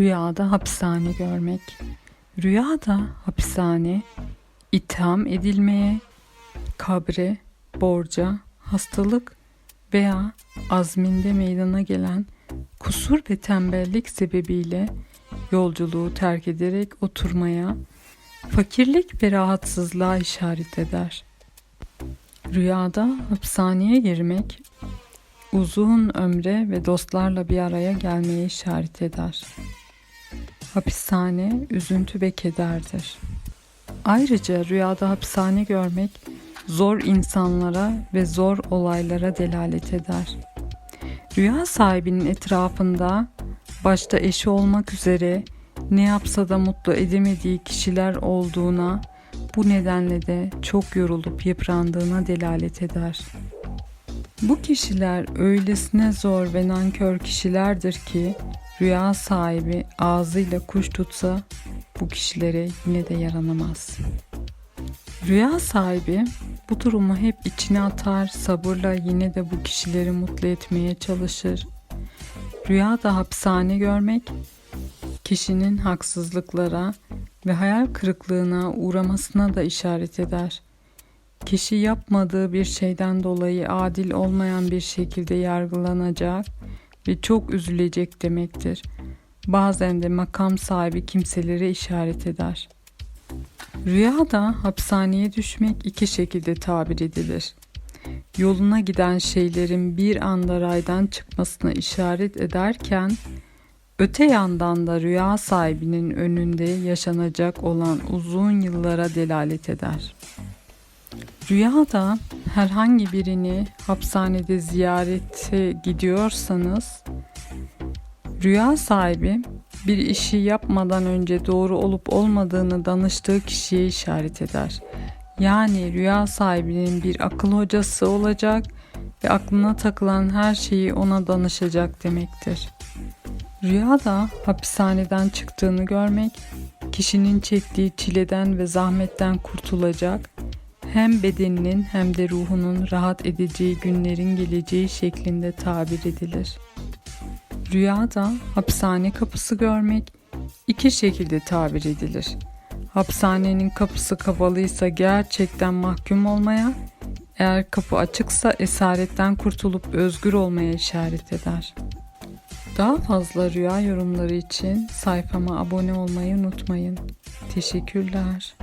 Rüyada hapishane görmek. Rüyada hapishane, itham edilmeye, kabre, borca, hastalık veya azminde meydana gelen kusur ve tembellik sebebiyle yolculuğu terk ederek oturmaya, fakirlik ve rahatsızlığa işaret eder. Rüyada hapishaneye girmek, uzun ömre ve dostlarla bir araya gelmeye işaret eder. Hapishane üzüntü ve kederdir. Ayrıca rüyada hapishane görmek zor insanlara ve zor olaylara delalet eder. Rüya sahibinin etrafında başta eşi olmak üzere ne yapsa da mutlu edemediği kişiler olduğuna, bu nedenle de çok yorulup yıprandığına delalet eder. Bu kişiler öylesine zor ve nankör kişilerdir ki rüya sahibi ağzıyla kuş tutsa bu kişilere yine de yaranamaz. Rüya sahibi bu durumu hep içine atar, sabırla yine de bu kişileri mutlu etmeye çalışır. Rüyada hapishane görmek kişinin haksızlıklara ve hayal kırıklığına uğramasına da işaret eder. Kişi yapmadığı bir şeyden dolayı adil olmayan bir şekilde yargılanacak ve çok üzülecek demektir. Bazen de makam sahibi kimselere işaret eder. Rüyada hapishaneye düşmek iki şekilde tabir edilir. Yoluna giden şeylerin bir anda raydan çıkmasına işaret ederken Öte yandan da rüya sahibinin önünde yaşanacak olan uzun yıllara delalet eder. Rüyada herhangi birini hapishanede ziyarete gidiyorsanız rüya sahibi bir işi yapmadan önce doğru olup olmadığını danıştığı kişiye işaret eder. Yani rüya sahibinin bir akıl hocası olacak ve aklına takılan her şeyi ona danışacak demektir. Rüyada hapishaneden çıktığını görmek, kişinin çektiği çileden ve zahmetten kurtulacak, hem bedeninin hem de ruhunun rahat edeceği günlerin geleceği şeklinde tabir edilir. Rüyada hapishane kapısı görmek iki şekilde tabir edilir. Hapishanenin kapısı kapalıysa gerçekten mahkum olmaya, eğer kapı açıksa esaretten kurtulup özgür olmaya işaret eder. Daha fazla rüya yorumları için sayfama abone olmayı unutmayın. Teşekkürler.